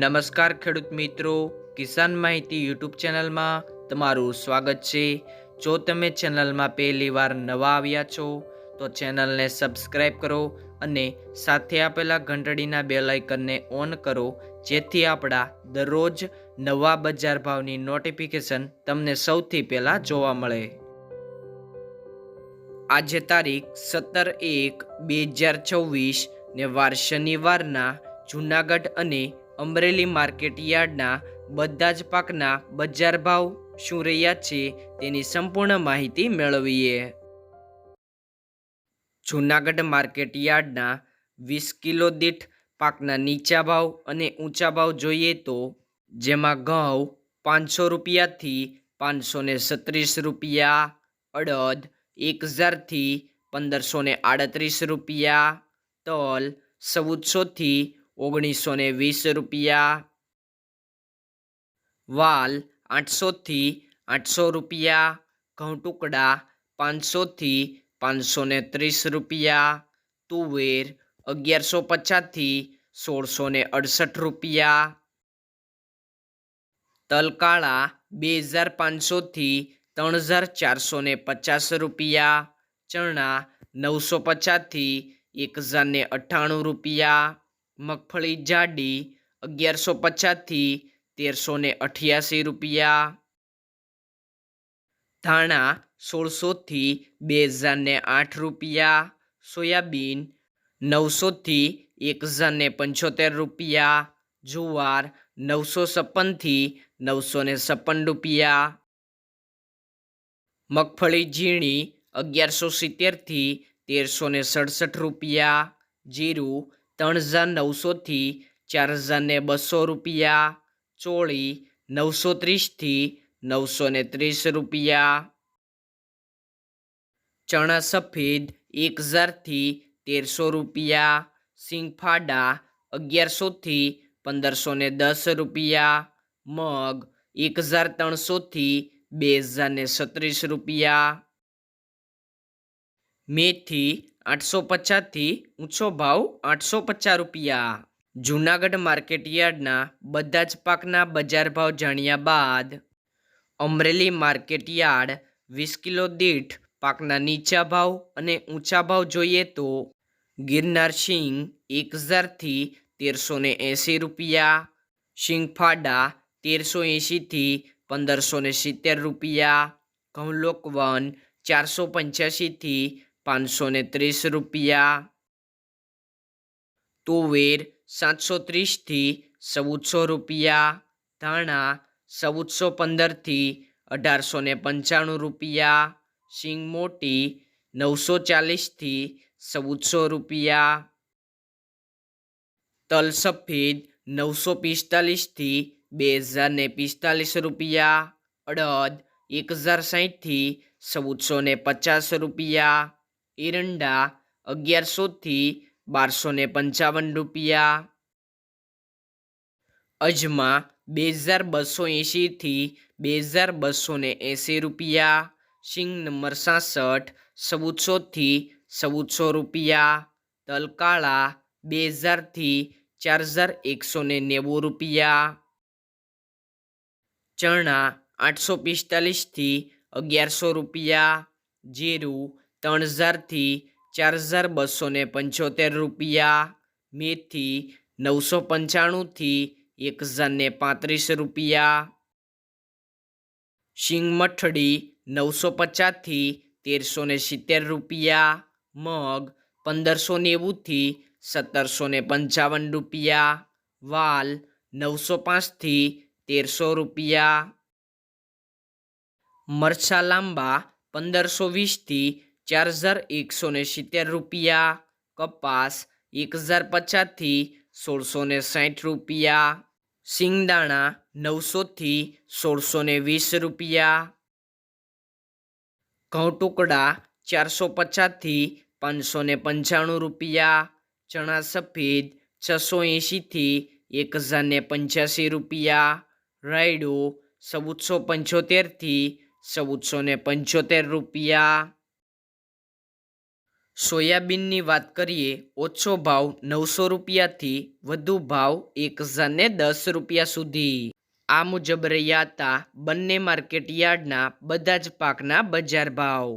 નમસ્કાર ખેડૂત મિત્રો, કિસાન માહિતી યુટ્યુબ ચેનલમાં તમારું સ્વાગત છે. જો તમે ચેનલમાં પહેલી વાર નવા આવ્યા છો, તો ચેનલને સબસ્ક્રાઈબ કરો અને સાથે આપેલા ઘંટડીના બેલ આઇકનને ઓન કરો, જેથી આપણા દરરોજ નવા બજાર ભાવની નોટિફિકેશન તમને સૌથી પહેલાં જોવા મળે. આજે તારીખ સત્તર એક બે હજાર ચોવીસ ને વાર શનિવારના જૂનાગઢ અને અમરેલી માર્કેટ યાર્ડના બધા જ પાકના બજાર ભાવ શું રહ્યા છે તેની સંપૂર્ણ માહિતી મેળવીએ. જૂનાગઢ માર્કેટ યાર્ડના વીસ કિલો દીઠ પાકના નીચા ભાવ અને ઊંચા ભાવ જોઈએ તો જેમાં ઘઉં પાંચસો રૂપિયાથી પાંચસો ને સત્રીસ રૂપિયા, અડદ એક હજારથી પંદરસો ને આડત્રીસ રૂપિયા, તલ ચૌદસોથી ઓગણીસો ને વીસ રૂપિયા. વાલ આઠસોથી આઠસો રૂપિયા. ઘઉં ટુકડા પાંચસોથી પાંચસો ને ત્રીસ રૂપિયા. તુવેર અગિયારસો પચાસથી સોળસો ને અડસઠ રૂપિયા. તલકાળા બે હજાર પાંચસોથી ત્રણ હજાર ચારસો ને પચાસ રૂપિયા. ચણા નવસો પચાસથી એક હજાર ને અઠ્ઠાણું રૂપિયા. મગફળી જાડી અગિયારસો પચાસથી તેરસો ને અઠ્યાસી રૂપિયા. ધાણા સોળસોથી બે હજાર ને આઠ રૂપિયા. સોયાબીન નવસોથી એક હજાર ને પંચોતેર રૂપિયા. જુવાર નવસો છપ્પનથી નવસો ને છપ્પન રૂપિયા. મગફળી ઝીણી અગિયારસો સિત્તેરથી તેરસો ને સડસઠ રૂપિયા. જીરું ત્રણ હજાર નવસોથી ચાર હજાર ને બસો રૂપિયા. ચોળી નવસો ત્રીસથી નવસો ને ત્રીસ રૂપિયા. ચણા સફેદ એક હજારથી તેરસો રૂપિયા. સિંગફાડા અગિયારસોથી પંદરસો ને દસ રૂપિયા. મગ એક હજાર ત્રણસોથી બે હજાર ને છત્રીસ રૂપિયા. મેથી આઠસો પચાસથી ઊંચો ભાવ આઠસો પચાસ રૂપિયા. જૂનાગઢ માર્કેટ યાર્ડના બધા જ પાકના બજાર ભાવ જાણ્યા બાદ અમરેલી માર્કેટ યાર્ડ વીસ કિલો દીઠ પાકના નીચા ભાવ અને ઊંચા ભાવ જોઈએ તો ગિરનાર સિંગ એક હજારથી તેરસો ને એંસી રૂપિયા, શિંગફાડા તેરસો એંશીથી પંદરસો ને સિત્તેર રૂપિયા ઘઉં લોકવન ચારસો પંચ્યાસીથી પાંચસો ને ત્રીસ રૂપિયા. તુવેર સાતસો ત્રીસથી ચૌદસો રૂપિયા. ધાણા ચૌદસો પંદરથી અઢારસો ને પંચાણું રૂપિયા. સિંગ મોટી નવસો ચાલીસથી ચૌદસો રૂપિયા. તલ સફેદ નવસો પિસ્તાલીસથી બે હજાર ને પિસ્તાલીસ રૂપિયા. અડદ એક હજાર સાહીઠથી ચૌદસો ને પચાસ રૂપિયા. એરંડા અગિયારસોથી બારસો ને પંચાવન રૂપિયા. અજમા બે હજાર બસો એંશીથી બે હજાર બસો ને એંસી રૂપિયા. સિંગ નંબર સાસઠ, ચૌદસોથી ચૌદસો રૂપિયા. તલકાળા બે હજારથી ચાર હજાર એકસો ને નેવું રૂપિયા. ચણા આઠસો પિસ્તાલીસથી અગિયારસો રૂપિયા. જીરું ત્રણ હજારથી ચાર હજાર બસો ને પંચોતેર રૂપિયા. મેથી નવસો પંચાણુંથી એક હજાર ને પાંત્રીસ રૂપિયા. શિંગ મઠડી નવસો પચાસથી તેરસો ને સિત્તેર રૂપિયા. મગ પંદરસો નેવુંથી સત્તરસો ને પંચાવન રૂપિયા. વાલ નવસો પાંચથી તેરસો રૂપિયા. મરચા લાંબા પંદરસો વીસથી ચાર હજાર એકસો ને સિત્તેર રૂપિયા, કપાસ એક હજાર પચાસથી સોળસો ને સાઠ રૂપિયા સિંગદાણા નવસોથી સોળસો ને વીસ રૂપિયા ઘઉં ટુકડા ચારસો પચાસથી પાંચસો ને પંચાણું રૂપિયા, ચણા સફેદ છસો એંશીથી એક હજાર ને પંચ્યાસી રૂપિયા, રાયડો ચૌદસો પંચોતેરથી ચૌદસો ને પંચોતેર રૂપિયા સોયાબીનની વાત કરીએ, ઓછો ભાવ નવસો રૂપિયાથી વધુ ભાવ એક હજારને દસ રૂપિયા સુધી. આ મુજબ રહ્યા હતા બંને માર્કેટ યાર્ડના બધા જ પાકના બજાર ભાવ.